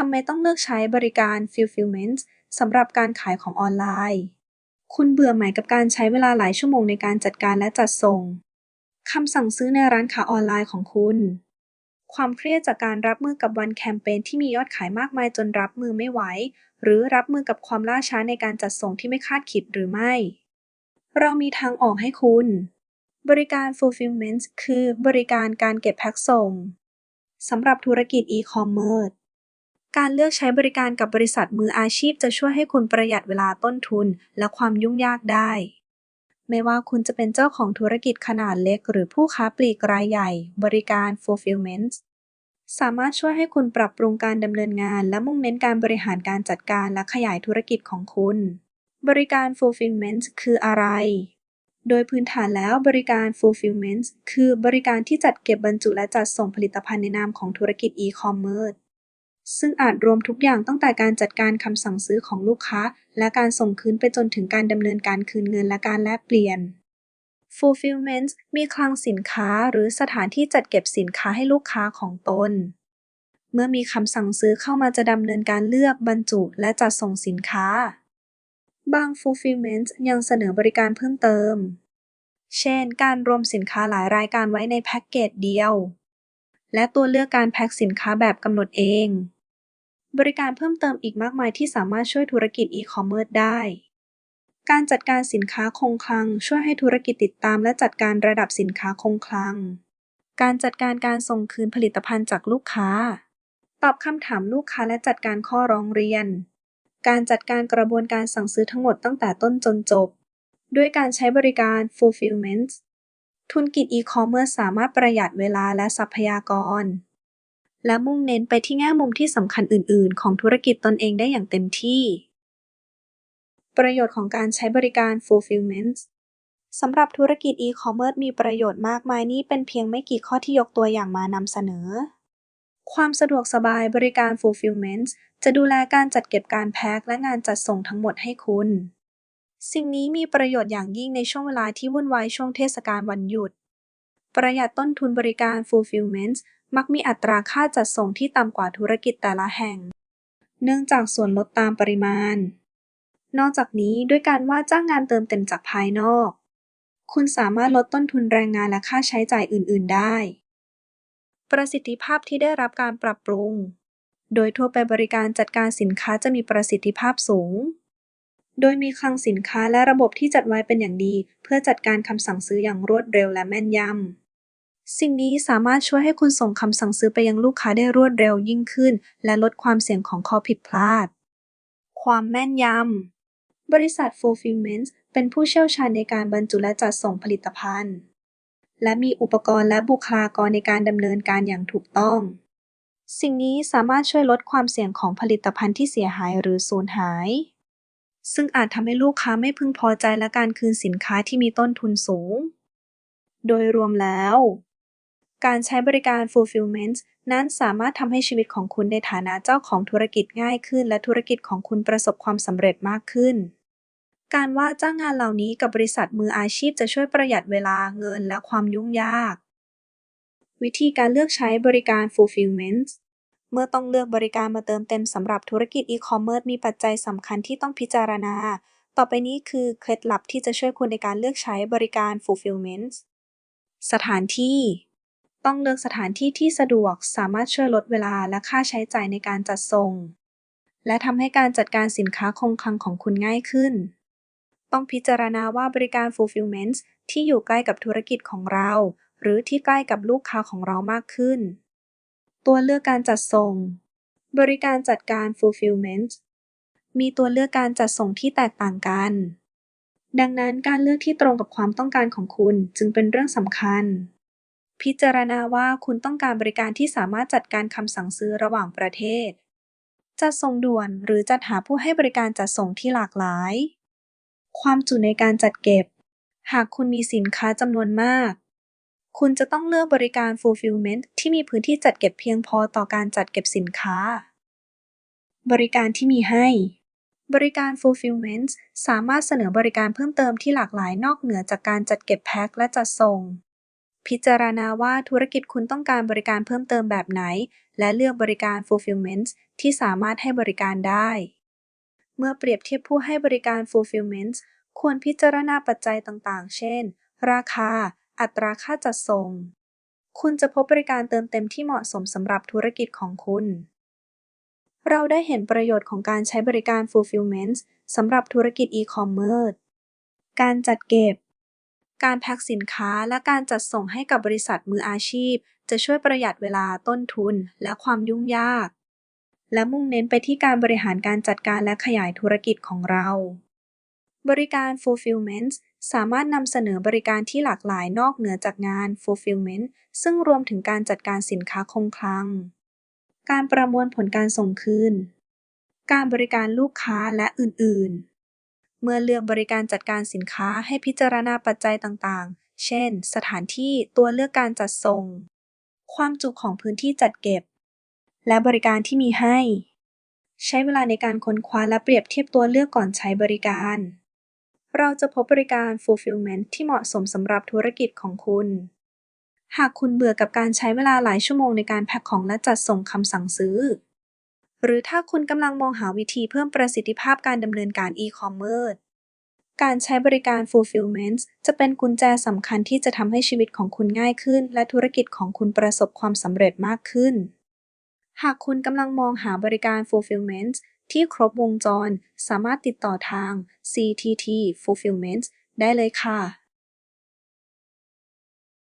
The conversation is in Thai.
ทำไมต้องเลือกใช้บริการ Fulfillment สำหรับการขายของออนไลน์ คุณเบื่อไหมกับการใช้เวลาหลายชั่วโมงในการจัดการและจัดส่งคำสั่งซื้อในร้านค้าออนไลน์ของคุณ ความเครียดจากการรับมือกับวันแคมเปญที่มียอดขายมากมายจนรับมือไม่ไหว หรือรับมือกับความล่าช้าในการจัดส่งที่ไม่คาดคิดหรือไม่ เรามีทางออกให้คุณ บริการ Fulfillment คือบริการการเก็บแพ็คส่งสำหรับธุรกิจอีคอมเมิร์ซ การเลือกใช้บริการกับบริษัทมืออาชีพจะช่วยให้คุณประหยัดเวลาต้นทุนและความยุ่งยากได้ ไม่ว่าคุณจะเป็นเจ้าของธุรกิจขนาดเล็ก หรือผู้ค้าปลีกรายใหญ่ บริการ Fulfillment สามารถช่วยให้คุณปรับปรุงการดำเนินงาน และมุ่งเน้นการบริหารการจัดการและขยายธุรกิจของคุณ บริการ Fulfillment คืออะไร โดยพื้นฐานแล้วบริการ Fulfillment คือบริการที่จัดเก็บบรรจุและจัดส่งผลิตภัณฑ์ในนามของธุรกิจอีคอมเมิร์ ซึ่งอาจรวมทุกอย่างตั้งแต่การจัดการคำสั่งซื้อของลูกค้า และการส่งคืนไปจนถึงการดำเนินการคืนเงินและการแลกเปลี่ยน Fulfillment มีคลังสินค้าหรือสถานที่จัดเก็บสินค้าให้ลูกค้าของตน เมื่อมีคำสั่งซื้อเข้ามาจะดำเนินการเลือกบรรจุและจัดส่งสินค้า บาง Fulfillment ยังเสนอบริการเพิ่มเติม เช่น การรวมสินค้าหลายรายการไว้ในแพ็กเกจเดียว และตัวเลือกการแพ็คสินค้าแบบกำหนดเอง บริการเพิ่มเติมอีกมากมายที่สามารถช่วยธุรกิจอีคอมเมิร์ซได้ การจัดการสินค้าคงคลัง ช่วยให้ธุรกิจติดตามและจัดการระดับสินค้าคงคลัง การจัดการการส่งคืนผลิตภัณฑ์จากลูกค้า ตอบคำถามลูกค้าและจัดการข้อร้องเรียน การจัดการกระบวนการสั่งซื้อทั้งหมดตั้งแต่ต้นจนจบ ด้วยการใช้บริการ Fulfillment ธุรกิจอีคอมเมิร์ซสามารถประหยัดเวลาและทรัพยากร และมุ่งเน้นไปที่แง่มุมที่สำคัญอื่น ๆ ของธุรกิจตนเองได้อย่างเต็มที่ ประโยชน์ของการใช้บริการ Fulfillment สำหรับธุรกิจอีคอมเมิร์ซมีประโยชน์มากมายนี่เป็นเพียงไม่กี่ข้อที่ยกตัวอย่างมานำเสนอ ความสะดวกสบายบริการ Fulfillment จะดูแลการจัดเก็บการแพ็คและงานจัดส่งทั้งหมดให้คุณ สิ่งนี้มีประโยชน์อย่างยิ่งในช่วงเวลาที่วุ่นวายช่วงเทศกาลวันหยุด ประหยัดต้นทุนบริการ Fulfillment มักมีอัตราค่าจัดส่งที่ต่ำกว่าธุรกิจแต่ละแห่ง เนื่องจากส่วนลดตามปริมาณ นอกจากนี้ด้วยการว่าจ้างงานเติมเต็มจากภายนอก คุณสามารถลดต้นทุนแรงงานและค่าใช้จ่ายอื่น ๆ ได้ ประสิทธิภาพที่ได้รับการปรับปรุง โดยทั่วไปบริการจัดการสินค้าจะมีประสิทธิภาพสูง โดยมีคลังสินค้าและระบบที่จัดไว้เป็นอย่างดี เพื่อจัดการคำสั่งซื้ออย่างรวดเร็วและแม่นยำ สิ่งนี้สามารถช่วยให้คุณส่งคำสั่งซื้อไปยังลูกค้าได้รวดเร็วยิ่งขึ้น และลดความเสี่ยงของข้อผิดพลาด ความแม่นยำ บริษัท Fulfillment เป็นผู้เชี่ยวชาญในการบรรจุและจัดส่งผลิตภัณฑ์ และมีอุปกรณ์และบุคลากรในการดำเนินการอย่างถูกต้อง สิ่งนี้สามารถช่วยลดความเสี่ยงของผลิตภัณฑ์ที่เสียหายหรือสูญหาย ซึ่งอาจทำให้ลูกค้าไม่พึงพอใจและการคืนสินค้าที่มีต้นทุนสูง โดยรวมแล้ว การใช้บริการ Fulfillment นั้นสามารถทำให้ชีวิตของคุณในฐานะเจ้าของธุรกิจง่ายขึ้น และธุรกิจของคุณประสบความสำเร็จมากขึ้น การว่าจ้างงานเหล่านี้กับบริษัทมืออาชีพจะช่วยประหยัดเวลาเงินและความยุ่งยาก วิธีการเลือกใช้บริการ Fulfillment เมื่อต้องเลือกบริการมาเติมเต็มสำหรับธุรกิจอีคอมเมิร์ซมีปัจจัยสำคัญที่ต้องพิจารณา ต่อไปนี้คือเคล็ดลับที่จะช่วยคุณในการเลือกใช้บริการ Fulfillment สถานที่ ต้องเลือกสถานที่ที่สะดวกสามารถช่วยลดเวลาและค่าใช้จ่ายในการจัดส่ง และทำให้การจัดการสินค้าคงคลังของคุณง่ายขึ้น ต้องพิจารณาว่าบริการ Fulfillment ที่อยู่ใกล้กับธุรกิจของเรา หรือที่ใกล้กับลูกค้าของเรามากขึ้น ตัวเลือกการจัดส่ง บริการจัดการ Fulfillment มีตัวเลือกการจัดส่งที่แตกต่างกัน ดังนั้นการเลือกที่ตรงกับความต้องการของคุณจึงเป็นเรื่องสำคัญ พิจารณาว่าคุณต้องการบริการที่สามารถจัดการคำสั่งซื้อระหว่างประเทศ จัดส่งด่วนหรือจัดหาผู้ให้บริการจัดส่งที่หลากหลาย ความจุในการจัดเก็บ หากคุณมีสินค้าจำนวนมาก คุณจะต้องเลือกบริการ Fulfillment ที่มีพื้นที่จัดเก็บเพียงพอต่อการจัดเก็บสินค้า บริการที่มีให้ บริการ Fulfillment สามารถเสนอบริการเพิ่มเติมที่หลากหลายนอกเหนือจากการจัดเก็บแพ็คและจัดส่ง พิจารณาว่าธุรกิจคุณต้องการบริการเพิ่มเติมแบบไหน และเลือกบริการ fulfillment ที่สามารถให้บริการได้ เมื่อเปรียบเทียบผู้ให้บริการ fulfillment ควรพิจารณาปัจจัยต่างๆ เช่น ราคา อัตราค่าจัดส่ง คุณจะพบบริการเติมเต็มที่เหมาะสมสำหรับธุรกิจของคุณ เราได้เห็นประโยชน์ของการใช้บริการ fulfillment สำหรับธุรกิจอีคอมเมิร์ซการจัดเก็บ การแพ็คสินค้าและการจัดส่งให้กับบริษัทมืออาชีพ จะช่วยประหยัดเวลาต้นทุนและความยุ่งยาก และมุ่งเน้นไปที่การบริหารการจัดการและขยายธุรกิจของเรา บริการ fulfillment สามารถนำเสนอบริการที่หลากหลายนอกเหนือจากงาน fulfillment ซึ่งรวมถึงการจัดการสินค้าคงคลัง การประมวลผลการส่งคืน การบริการลูกค้าและอื่นๆ เมื่อเลือกบริการจัดการสินค้าให้พิจารณาปัจจัยต่างๆ เช่น สถานที่ ตัวเลือกการจัดส่ง ความจุของพื้นที่จัดเก็บ และบริการที่มีให้ ใช้เวลาในการค้นคว้าและเปรียบเทียบตัวเลือกก่อนใช้บริการ เราจะพบบริการ fulfillment ที่เหมาะสมสำหรับธุรกิจของคุณ หากคุณเบื่อกับการใช้เวลาหลายชั่วโมงในการแพ็คของและจัดส่งคำสั่งซื้อ หรือถ้าคุณกำลังมองหาวิธีเพิ่มประสิทธิภาพการดำเนินการอีคอมเมิร์ซการใช้บริการ fulfillment จะเป็นกุญแจสำคัญที่จะทำให้ชีวิตของคุณง่ายขึ้น และธุรกิจของคุณประสบความสำเร็จมากขึ้น หากคุณกำลังมองหาบริการ fulfillment ที่ครบวงจร สามารถติดต่อทาง CTT Fulfillment ได้เลยค่ะ